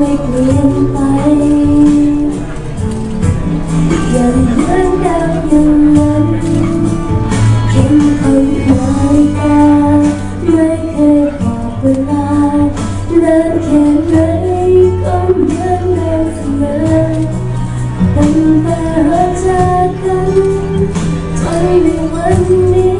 ตยังไม่เปลี่ยนไป ยังเหมือนเดิมอย่างนั้นกินคนนาฬิกาไม่เคยบอกเวลาเดินแค่ไหนก็เหมือนเดิมเสมอตั้งแต่เราจากกันจนในวันนี้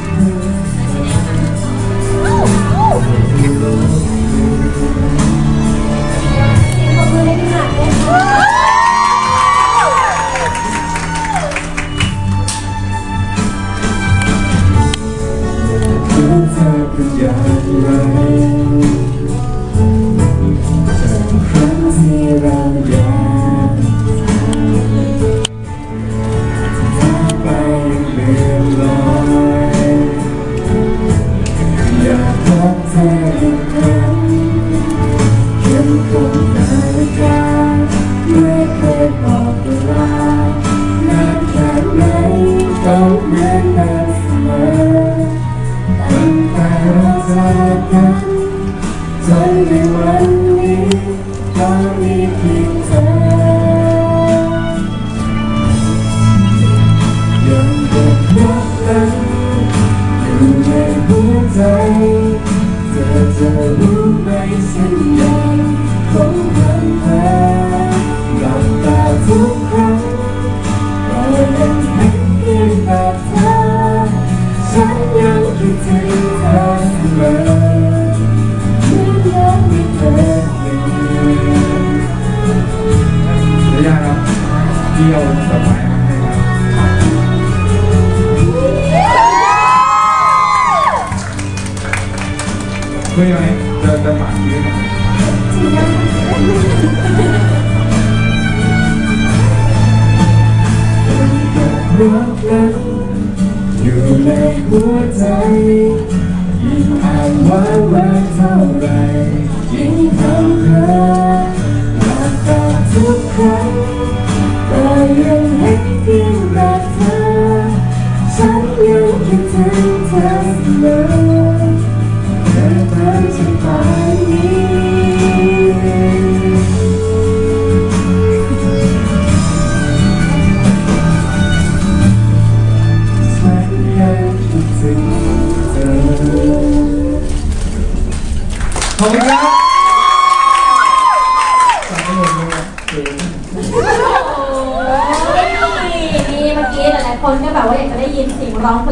กันอย่างไรจากครั้งที่เราอยาก จนในวันนี้ก็มีเพียงเธอยังเก็บรักนั้นอยู่ในหัวใจเธอจะรู้ไหมสัญญาณของวันเธ ที่ยวสบายมากเลยครับเคยไหมเดินตะหมากยืนรักนั้นอยู่ในหัวใจยิ่งอ่านว่าไว้เท่าไรยิ่งทำเธอหลับตาทุกครั้ง ก็ยังเห็นเพียงแบบเธอ ฉันยังคิดถึงเธอเสมอเธอเดินจากป่านนี้ฉันยังคิดถึงเธอ ขอบคุณครับฟังไม่หมดเลยอะเก่ง นี่เมื่อกี้หลายๆ คนก็แบบว่าอยากจะได้ยินเสียงร้องเพลง